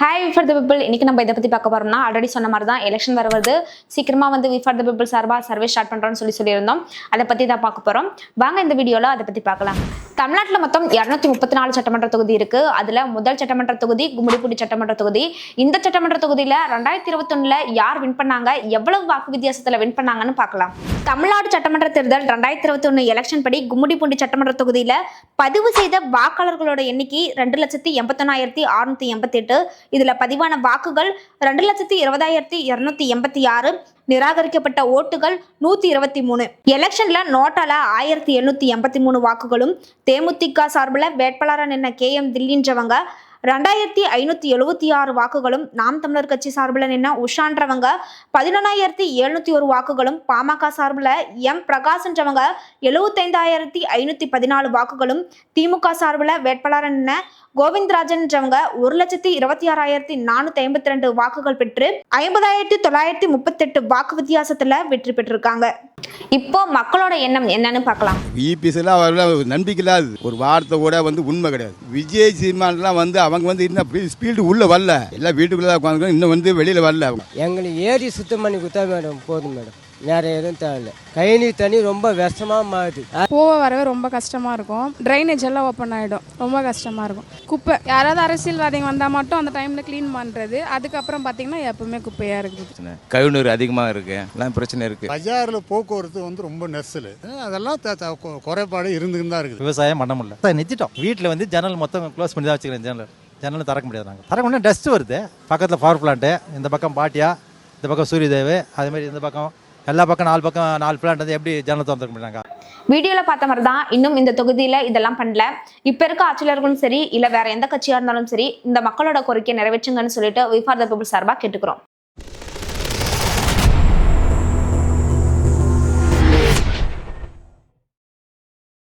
Hi for the people இன்னைக்கு நம்ம இதை பற்றி பார்க்க போறோம்னா ஆல்ரெடி சொன்ன மாதிரி தான் எலெக்ஷன் வருவது. சீக்கிரமாக வந்து வி ஃபார் த பீப்பிள் சார்பாக சர்வே ஸ்டார்ட் பண்ணுறோம்னு சொல்லி சொல்லியிருந்தோம். அதை பற்றி தான் பார்க்க போகிறோம் வாங்க இந்த வீடியோவில் அதை பற்றி பார்க்கலாம். தமிழ்நாட்டில் மொத்தம் இரநூத்தி முப்பத்தி நாலு சட்டமன்ற தொகுதி இருக்கு. அதில் முதல் சட்டமன்ற தொகுதி கும்மிடிப்பூடி சட்டமன்ற தொகுதி. இந்த சட்டமன்ற தொகுதியில் ரெண்டாயிரத்தி இருபத்தொன்னுல யார் வின் பண்ணாங்க? எவ்வளவு வாக்கு வித்தியாசத்தில் வின் பண்ணாங்கன்னு பார்க்கலாம். தமிழ்நாடு சட்டமன்ற தேர்தல் ரெண்டாயிரத்தி இருபத்தொன்னு எலெக்ஷன் படி கும்மிடிப்பூண்டி சட்டமன்ற தொகுதியில் பதிவு செய்த வாக்காளர்களோட எண்ணிக்கை ரெண்டு லட்சத்தி எண்பத்தொன்னாயிரத்தி அறுநூத்தி எண்பத்தி எட்டு இதுல பதிவான வாக்குகள் ரெண்டு லட்சத்தி இருபதாயிரத்தி இருநூத்தி எண்பத்தி ஆறு நிராகரிக்கப்பட்ட ஓட்டுகள் நூத்தி இருபத்தி மூணு. எலெக்ஷன்ல நோட்டால ஆயிரத்தி எண்ணூத்தி எண்பத்தி மூணு வாக்குகளும் தேமுதிக சார்பில் வேட்பாளராக கே எம் தில்லின்றவங்க ரெண்டாயிரத்தி ஐநூற்றி எழுபத்தி ஆறு வாக்குகளும் நாம் தமிழர் கட்சி சார்பில் நின்ன உஷான்றவங்க. பதினொன்னாயிரத்தி எழுநூற்றி ஒரு வாக்குகளும் பாமக சார்பில் எம். பிரகாஷ்ன்றவங்க எழுபத்தைந்தாயிரத்தி ஐநூற்றி பதினாலு வாக்குகளும் திமுக சார்பில் வேட்பாளர் நின்ன கோவிந்தராஜன்றவங்க ஒரு லட்சத்தி இருபத்தி ஆறாயிரத்தி நானூற்றி ஐம்பத்தி ரெண்டு வாக்குகள் பெற்று ஐம்பதாயிரத்தி தொள்ளாயிரத்தி முப்பத்தெட்டு வாக்கு வித்தியாசத்தில் வெற்றி பெற்றிருக்காங்க. இப்போ மக்களோட எண்ணம் என்னன்னு பார்க்கலாம். இபிஎஸ்லாம் அவரெல்லாம் நம்பிக்கை இல்லாது ஒரு வார்த்தை கூட வந்து உண்மை கிடையாது. விஜய் சீமான்லாம் வந்து அவங்க வந்து இன்னும் ஸ்பீடு உள்ள வரல. எல்லாம் வீட்டுக்குள்ள தான் உட்காந்து இன்னும் வந்து வெளியில வரல எங்களுக்கு ஏரி சுத்தம் பண்ணி கொடுத்தா மேடம் போதும் மேடம். வேற எதுவும் தேவையில்ல. கழிநீர் தண்ணி ரொம்ப விஷமாக மாறுது. போக வரவே ரொம்ப கஷ்டமாக இருக்கும். ட்ரைனேஜ் எல்லாம் ஓப்பன் ஆகிடும் ரொம்ப கஷ்டமாக இருக்கும். குப்பை யாராவது அரசியல்வாதிங்க வந்தால் மட்டும் அந்த டைமில் க்ளீன் பண்ணுறது அதுக்கப்புறம் பார்த்தீங்கன்னா எப்பவுமே குப்பையாக இருக்குது. பிரச்சனை. கழிவுநீர் அதிகமாக இருக்கு. எல்லாம் பிரச்சனை இருக்கு. பஜாரில் போக்குவரத்து வந்து ரொம்ப நெரிசல். அதெல்லாம் த- த- கு- குறைபாடு இருந்துன்னு தான் இருக்குது. விவசாயம் பண்ண முடியல. சார் நிறுத்திட்டோம். வீட்டில் வந்து ஜன்னல் மொத்தம் க்ளோஸ் பண்ணி தான் வச்சுக்கிறேன் ஜன்னல். ஜன்னல் திறக்க முடியாது நாங்கள் திறக்க முடியாது டஸ்ட் வருது. பக்கத்தில் பவர் பிளான்ட்டு இந்த பக்கம் பாட்டியா இந்த பக்கம் சூரியதேவு அதே மாதிரி இந்த பக்கம் எல்லா பக்கம் நாலு பக்கம் நாலு பிளான் வந்து எப்படி ஜன்னல் திறந்துக்க முடியாங்க வீடியோவில் பார்த்த மாதிரி தான் இன்னும் இந்த தொகுதியில் இதெல்லாம் பண்ணல. இப்போ இருக்க ஆட்சியாளர்களும் சரி இல்லை வேற எந்த கட்சியாக இருந்தாலும் சரி இந்த மக்களோட கோரிக்கையை நிறைவேற்றுங்கன்னு சொல்லிட்டு வி ஃபார் த பீப்புள் சார்பாக கேட்டுக்கிறோம்.